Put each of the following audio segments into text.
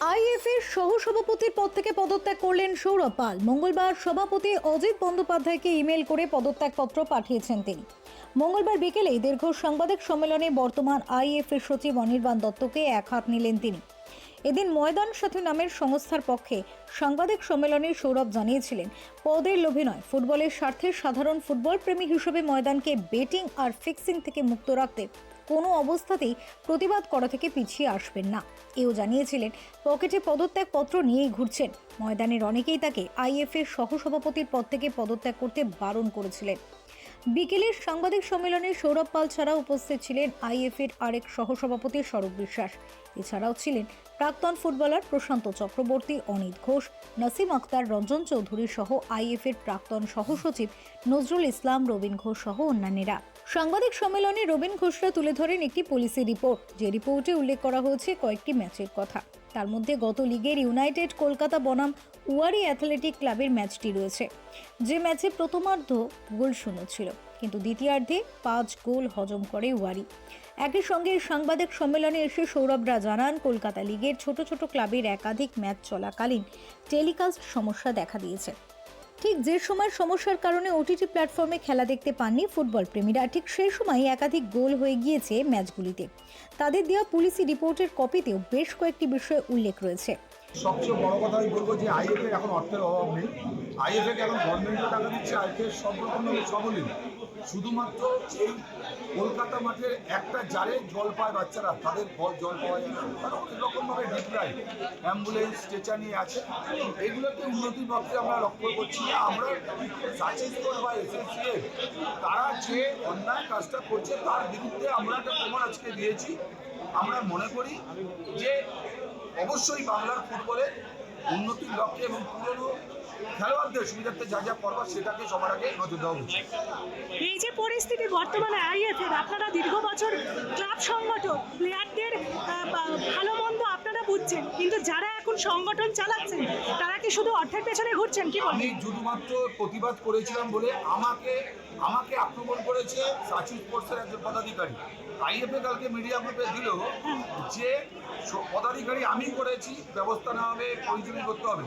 আইএফএর সহসভাপতির পদ থেকে পদত্যাগ করলেন সৌরভ পাল। মঙ্গলবার সভাপতি অজিত বন্দ্যোপাধ্যায়কে ইমেল করে পদত্যাগপত্র পাঠিয়েছেন তিনি। মঙ্গলবার বিকেলে দীর্ঘ সাংবাদিক সম্মেলনে বর্তমান আইএফএর সচিব অনির্বাণ দত্তকে এক হাত নিলেন তিনি। এদিন ময়দান সাথী নামের সংস্থার পক্ষে সাংবাদিক সম্মেলনে সৌরভ জানিয়েছিলেন, পদের লোভে নয় ফুটবলের স্বার্থে সাধারণ ফুটবল প্রেমী হিসেবে ময়দানকে বেটিং আর ফিক্সিং থেকে মুক্ত রাখতে কোনো অবস্থাতেই প্রতিবাদ করা থেকে পিছিয়ে আসবেন না। এও জানিয়েছিলেন, পকেটে পদত্যাগপত্র নিয়েই ঘুরছেন। ময়দানের অনেকেই তাকে আইএফএর সহসভাপতির পদ থেকে পদত্যাগ করতে বারণ করেছিলেন। বিকেলের সাংবাদিক সম্মেলনে সৌরভ পাল ছাড়া উপস্থিত ছিলেন আইএফের আরেক সহসভাপতি স্বরূপ বিশ্বাস। এছাড়াও ছিলেন প্রাক্তন ফুটবলার প্রশান্ত চক্রবর্তী, অনিত ঘোষ, নাসিম আক্তার রঞ্জন চৌধুরী সহ আইএফের প্রাক্তন সহসচিব নজরুল ইসলাম, রবীন ঘোষ সহ অন্যান্যরা। সাংবাদিক সম্মেলনে রবিন ঘোষরা তুলে ধরেন একটি পলিসি রিপোর্ট। যে রিপোর্টে উল্লেখ করা হয়েছে কয়েকটি ম্যাচের কথা। তার মধ্যে গত লিগের ইউনাইটেড কলকাতা বনাম ওয়ারি অ্যাথলেটিক ক্লাবের ম্যাচটি রয়েছে। যে ম্যাচে প্রথমার্ধ গোল শূন্য ছিল, কিন্তু দ্বিতীয়ার্ধে পাঁচ গোল হজম করে ওয়ারি। একই সঙ্গে সাংবাদিক সম্মেলনে এসে সৌরভরা জানান, কলকাতা লিগের ছোট ছোট ক্লাবের একাধিক ম্যাচ চলাকালীন টেলিকাস্ট সমস্যা দেখা দিয়েছে। ঠিক যে সময় সমস্যার কারণে ওটিটি প্ল্যাটফর্মে খেলা দেখতে পাননি ফুটবল প্রেমীরা, ঠিক সেই সময় একাধিক গোল হয়ে গিয়েছে ম্যাচগুলিতে। তাদের দেওয়া পুলিশি রিপোর্টের কপিতেও বেশ কয়েকটি বিষয়ে উল্লেখ রয়েছে। সবচেয়ে বড় কথা আমি বলব যে আইএফের এখন অর্থের অভাব নেই। আইএফএকে এখন গভর্নমেন্টও টাকা দিচ্ছে আইএফের সব রকমভাবে সবলীন শুধুমাত্র এই কলকাতা মাঠের একটা জারে জল পায় বাচ্চারা, তাদের ফল জল পাওয়া যায় না। তারা অনেক রকমভাবে ডিপ্লাই অ্যাম্বুলেন্স স্ট্রেচার নিয়ে আছে। এগুলোকে উন্নতির পক্ষে আমরা লক্ষ্য করছি না। আমরা সাচিস্কর বা এসএসসিএফ তারা যে অন্যায় কাজটা করছে, তার বিরুদ্ধে আমরা একটা প্রমাণ আজকে দিয়েছি। আমরা মনে করি যে অবশ্যই বাংলার ফুটবলে উন্নতির লক্ষ্যে এবং পুরনো খেলোয়াড়দের সুবিধার্থে যা যা করবার সেটাকে সবার আগে নজর দেওয়া উচিত। এই যে পরিস্থিতি বর্তমানে আইএফের আপনারা দীর্ঘ বছর ক্লাব সংগঠন প্লেয়ারদের ভালো মন্দ আপনারা বুঝছেন কিন্তু যারা এখন সংগঠন চালাচ্ছেন তারা কি শুধু অর্থের পেছনে ঘুরছেন কি আমি শুধুমাত্র প্রতিবাদ করেছিলাম বলে আমাকে আমাকে আক্রমণ করেছে সাচিন স্পোর্টসের একজন পদাধিকারী। আইএফএ কালকে মিডিয়া গ্রুপে দিল যে পদাধিকারী আমি করেছি ব্যবস্থা নেওয়া হবে প্রয়োজনীয় করতে হবে।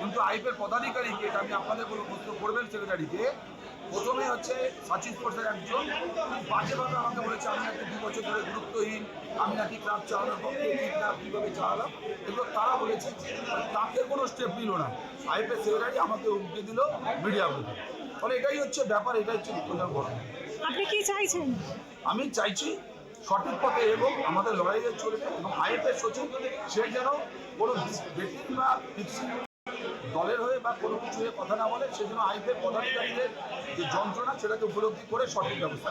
কিন্তু আইএফের পদাধিকারীকে এটা আমি আপনাদের কোনো প্রশ্ন করবেন সেক্রেটারিকে প্রথমে হচ্ছে সাচিন স্পোর্টসের একজন বাজেভাবে আমাকে বলেছে আমি নাকি দু বছর ধরে গুরুত্বহীন আমি নাকি ক্লাব চালানোর পক্ষে না কীভাবে চালালাম? এগুলো তারা বলেছে তাকে কোনো স্টেপ নিল না। আইএফএ সেক্রেটারি আমাকে হুমকি দিল মিডিয়া গ্রুপে ফলে এটাই হচ্ছে ব্যাপার এটাই হচ্ছে ঘটনা। আপনি কি চাইছেন? আমি চাইছি সঠিক পথে এবং আমাদের লড়াইয়ে চলবে এবং আইএফএ সচিব সে যেন কোনো ব্যক্তি বা দলের হয়ে বা কোনো কিছু হয়ে কথা না বলে, সে যেন আইএফএ পদাধিকারীদের যে যন্ত্রণা সেটাকে উপলব্ধি করে সঠিক ব্যবস্থা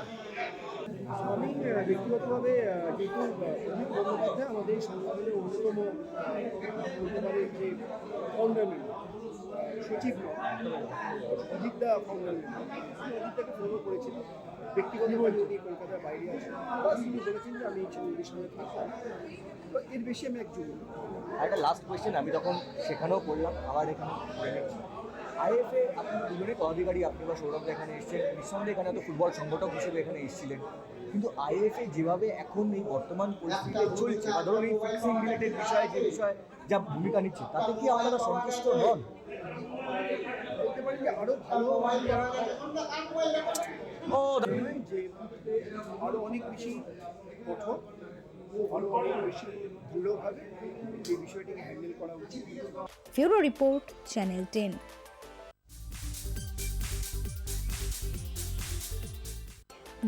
আমি ব্যক্তিগতভাবে যেহেতু অজিত বন্দ্যোপাধ্যায় আমাদের সংগঠনের অন্যতম বলতে পারি যে ফাউন্ডার সচিব অজিতদা ফাউন্ডার মেম্বার অজিতদাকে ফলো করেছিলাম। ব্যক্তিগতভাবে কলকাতার বাইরে আছেন তিনি বলেছেন যে আমি ছেলেদের সঙ্গে থাকব তো এর বেশি আমি একজন আর একটা লাস্ট কোয়েশ্চেন আমি তখন সেখানেও করলাম আবার এখানে আইএফএ আপনি দুজনেই পদাধিকারী আপনি বা সৌরভ এখানে এসেছেন নিঃসন্দেহে এখানে তো ফুটবল সংগঠক হিসেবে এখানে এসেছিলেন। কিন্তু আইএফএ যেভাবে এখন এই বর্তমান পরিস্থিতিতে চলছে বা ধরুন এই ফিক্সিং রিলেটেড বিষয়ে যে বিষয়ে যা ভূমিকা নিচ্ছে তাতে কি আপনারা সন্তুষ্ট নন? বলতে পারি আরও ভালো যে অনেক বেশি কঠোর ফিউরো রিপোর্ট, চ্যানেল টেন।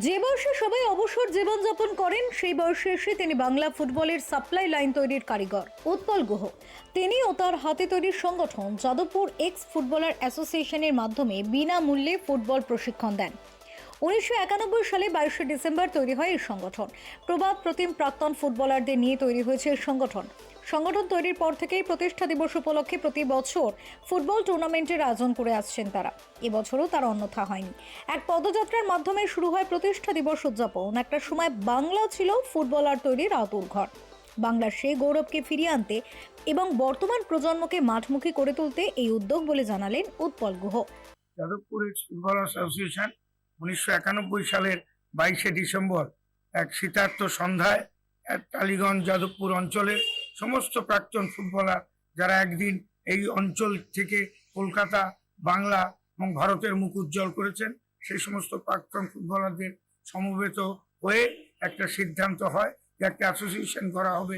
যে বয়সে সবাই অবসর জীবনযাপন করেন, সেই বয়সে এসে তিনি বাংলা ফুটবলের সাপ্লাই লাইন তৈরির কারিগর, উৎপল গুহ। তিনি ও তার হাতে তৈরি সংগঠন, যাদবপুর এক্স ফুটবলার অ্যাসোসিয়েশনের মাধ্যমে বিনামূল্যে ফুটবল প্রশিক্ষণ দেন। উনিশশো একানব্বই সালে বাইশে ডিসেম্বর তৈরি হয় এই সংগঠন। প্রবাদ, প্রতিম প্রাক্তন ফুটবলারদের নিয়ে তৈরি হয়েছে এই সংগঠন। সংগঠন তৈরির পর থেকেই প্রতিষ্ঠা দিবস উপলক্ষে প্রতি বছর ফুটবল টুর্নামেন্টের আয়োজন করে আসছেন তারা। এবছরও তার অন্যথা হয়নি। এক পদযাত্রার মাধ্যমে শুরু হয় প্রতিষ্ঠা দিবস উদযাপন। একটা সময় বাংলা ছিল ফুটবলার তৈরির আতুর ঘর। বাংলার সেই গৌরবকে ফিরিয়ে আনতে এবং বর্তমান প্রজন্মকে মাঠমুখী করে তুলতে এই উদ্যোগ বলে জানালেন উৎপল গুহ। যাদবপুর ফুটবল অ্যাসোসিয়েশন উনিশশো একানব্বই সালের বাইশে ডিসেম্বর এক শীতার্থ সন্ধ্যায় এক টালিগঞ্জ যাদবপুর অঞ্চলে সমস্ত প্রাক্তন ফুটবলার যারা একদিন এই অঞ্চল থেকে কলকাতা, বাংলা এবং ভারতের মুখ উজ্জ্বল করেছেন, সেই সমস্ত প্রাক্তন ফুটবলারদের সমবেত হয়ে একটা সিদ্ধান্ত হয় যে একটা অ্যাসোসিয়েশন করা হবে